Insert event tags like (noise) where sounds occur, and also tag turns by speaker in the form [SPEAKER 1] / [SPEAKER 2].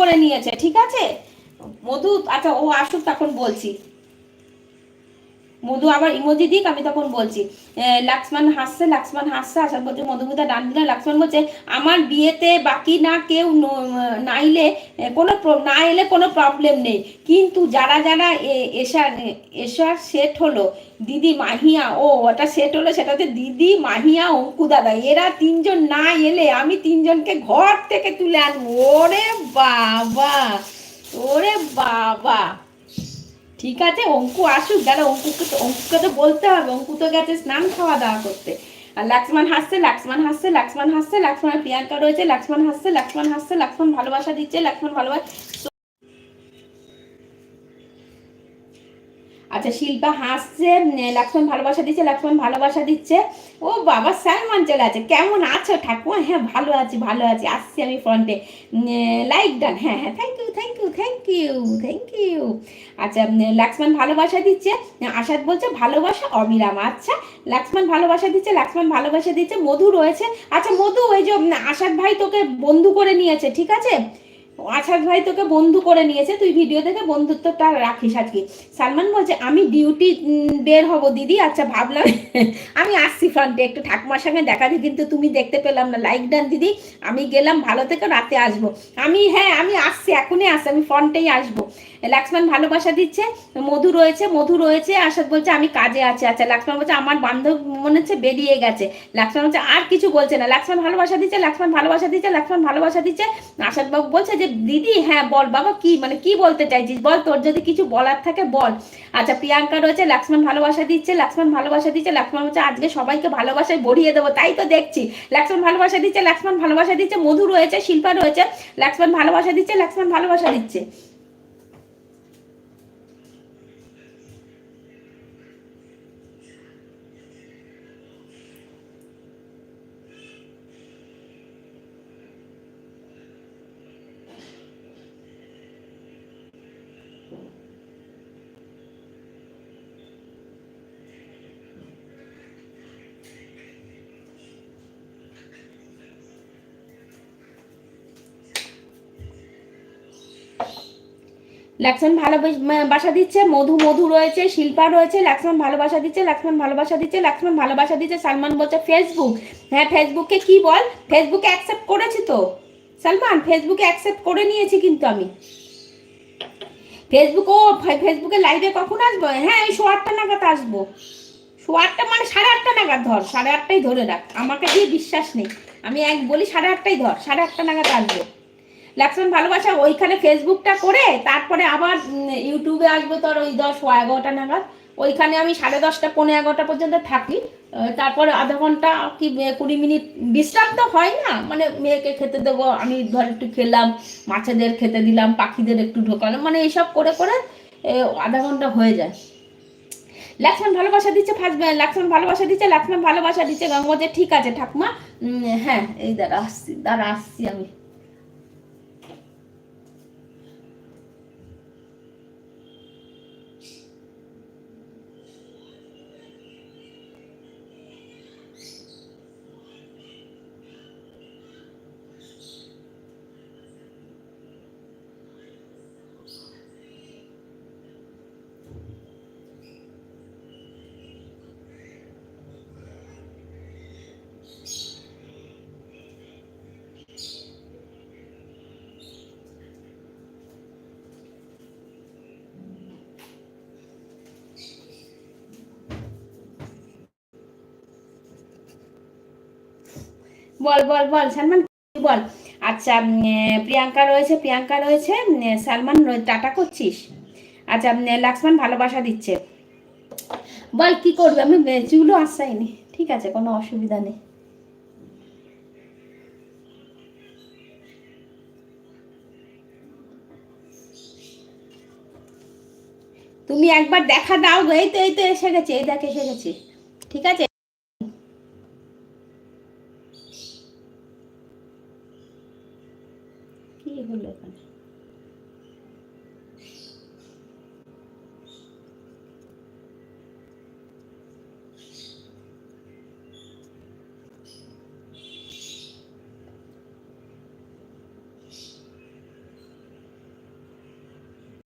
[SPEAKER 1] করে নিয়েছে ঠিক আছে? মধু আচ্ছা ও আসুক তখন বলছি। মধু আবার ইমোজি দিক, আমি তখন বলছি লাক্সমান হাসছে লাক্সমান হাসছে, আসার বলছে মধুমিতা ডান দিলে লাক্সমান বলছে, আমার বিয়েতে বাকি না কেউ ন- না এলে কোনো না এলে কোনো প্রবলেম নেই। কিন্তু যারা যারা এসা এসার সেট হলো, দিদি মাহিয়া, ও, ওটা সেট হলো সেটাতে দিদি মাহিয়া, অঙ্কু দাদা। এরা তিনজন না এলে আমি তিনজনকে ঘর থেকে তুলে আনব। ওরে বাবা ওরে বাবা। ঠিক আছে, অঙ্কু আসুক, দাদা, অঙ্কুকে তো অঙ্কুকে তো বলতে হবে, অঙ্কু তো গেছে স্নান খাওয়া দাওয়া করতে। আর লাক্সমান হাসছে লাক্সমান হাসছে লাক্সমান হাসছে লাক্সমান প্রিয়াঙ্কা রয়েছে লাক্সমান হাসছে লাক্সমান হাসছে লাক্সমান ভালোবাসা দিচ্ছে লাক্সমান ভালোবাসা আচ্ছা শিল্পা হাসছে লক্ষ্মণ ভালোবাসা দিচ্ছে, লক্ষ্মণ ভালোবাসা দিচ্ছে। ও বাবা, সালমান চলে আছে কেমন আছো ঠাকুমা? হ্যাঁ ভালো আছি ভালো আছি। আসছি আমি ফ্রন্টে লাইক ডান হ্যাঁ হ্যাঁ thank you thank you thank you thank you আচ্ছা লক্ষ্মণ ভালোবাসা দিচ্ছে। আশাদ বলছে, ভালোবাসা অবিরাম। আচ্ছা লক্ষ্মণ ভালোবাসা দিচ্ছে, লক্ষ্মণ ভালোবাসা দিচ্ছে। মধু রয়েছে। আচ্ছা মধু, ওই যে, আশাদ ভাই তোকে বন্ধু করে নিয়েছে, ঠিক আছে? আশাদ ভাই তোকে বন্ধু করে নিয়েছে, তুই ভিডিও দেখে বন্ধুত্বটা রাখিস আর কি সালমান বলছে, আমি ডিউটি বের হব, দিদি। আচ্ছা ভাবলাম (laughs) আমি আসছি ফ্রন্টে একটু ঠাকুমার সঙ্গে দেখা দিই কিন্তু তুমি দেখতে পেলাম না। লাইক ডান দিদি। আমি গেলাম, ভালো থেকে, রাতে আসব। আমি হ্যাঁ আমি আসছি, এখনই আসছি। আমি ফ্রন্টেই আসব। লক্ষ্মণ ভালোবাসা দিচ্ছে, মধু রয়েছে মধু রয়েছে। আসাদ বলছে, আমি কাজে আছি। আচ্ছা লাক্সমান বলছে, আমার বান্ধব মনে হচ্ছে বেরিয়ে গেছে। লাক্সমান বলছে, আর কিছু বলছে না। লক্ষ্মণ ভালোবাসা দিচ্ছে, লাক্সমান ভালোবাসা দিচ্ছে, লাক্সমান ভালোবাসা দিচ্ছে। আসাদ বাবু বলছে যে দিদি হ্যাঁ বল বাবা, কি মানে কি বলতে চাইছিস? বল, তোর যদি কিছু বলার থাকে বল। আচ্ছা প্রিয়াঙ্কা রয়েছে লাক্সমান ভালোবাসা দিচ্ছে লাক্সমান ভালোবাসা দিচ্ছে লাক্সমান হচ্ছে আজকে সবাইকে ভালোবাসায় বড়িয়ে দেবো, তাই তো দেখছি। লাক্সমান ভালোবাসা দিচ্ছে লাক্সমান ভালোবাসা দিচ্ছে, মধু রয়েছে, শিল্পা রয়েছে লাক্সমান ভালোবাসা দিচ্ছে লাক্সমান ভালোবাসা দিচ্ছে। লক্ষ্মণ ভালোবাসা দিচ্ছে, মধু মধু রয়েছে, শিল্পা রয়েছে লক্ষ্মণ ভালোবাসা দিচ্ছে লক্ষ্মণ ভালোবাসা দিচ্ছে লক্ষ্মণ ভালোবাসা দিচ্ছে, সালমান বলছে ফেসবুক হ্যাঁ ফেসবুকে কি বল? ফেসবুকে অ্যাকসেপ্ট করেছি তো। সালমান ফেসবুকে অ্যাকসেপ্ট করে নিয়েছি কিন্তু আমি। ফেসবুক ও ফেসবুকে লাইভে কখন আসব? হ্যাঁ আমি সোয়া আটটা নাগাদ আসব। সোয়া আটটা মানে সাড়ে আটটা নাগাদ ধর, সাড়ে আটটাই ধরে রাখ। আমাকে দিয়ে বিশ্বাস নেই। আমি এক বলি সাড়ে আটটাই ধর, সাড়ে আটটা নাগাদ আসব। লক্ষ্মণ ভালোবাসা ওইখানে ফেসবুকটা করে তারপরে আবার ইউটিউবে আসব তোর ওই দশ এগারোটা নাগাদ। ওইখানে আমি সাড়ে দশটা পনেরো এগারোটা পর্যন্ত থাকি। তারপরে আধা ঘণ্টা কি কুড়ি মিনিট বিশ্রাম তো হয় না। মানে মেয়েকে খেতে দেবো, আমি ধর একটু খেলাম, মাছেদের খেতে দিলাম, পাখিদের একটু ঢোকালাম মানে এইসব করে করে আধা ঘণ্টা হয়ে যায়। লক্ষ্মণ ভালোবাসা দিচ্ছে ফার্স্ট লক্ষ্মণ ভালোবাসা দিচ্ছে লক্ষ্মণ ভালোবাসা দিচ্ছে গঙ্গা ঠিক আছে ঠাকুমা। হ্যাঁ এই দাঁড়া, আসছি দাঁড়া, আসছি আমি। বল বল বল, সালমান, বল। আচ্ছা প্রিয়াঙ্কা রয়েছে প্রিয়াঙ্কা রয়েছে সালমান টাটা করছিস? আচ্ছা লাক্সমান ভালোবাসা দিচ্ছে। বল, কি করবি? আমি চুলও আসাইনি ঠিক আছে, কোনো অসুবিধা নেই। তুমি একবার দেখা দাও এই তো এই তো, এসে গেছে, এই দেখ, এসে গেছে। ঠিক আছে? কি হলো এখানে?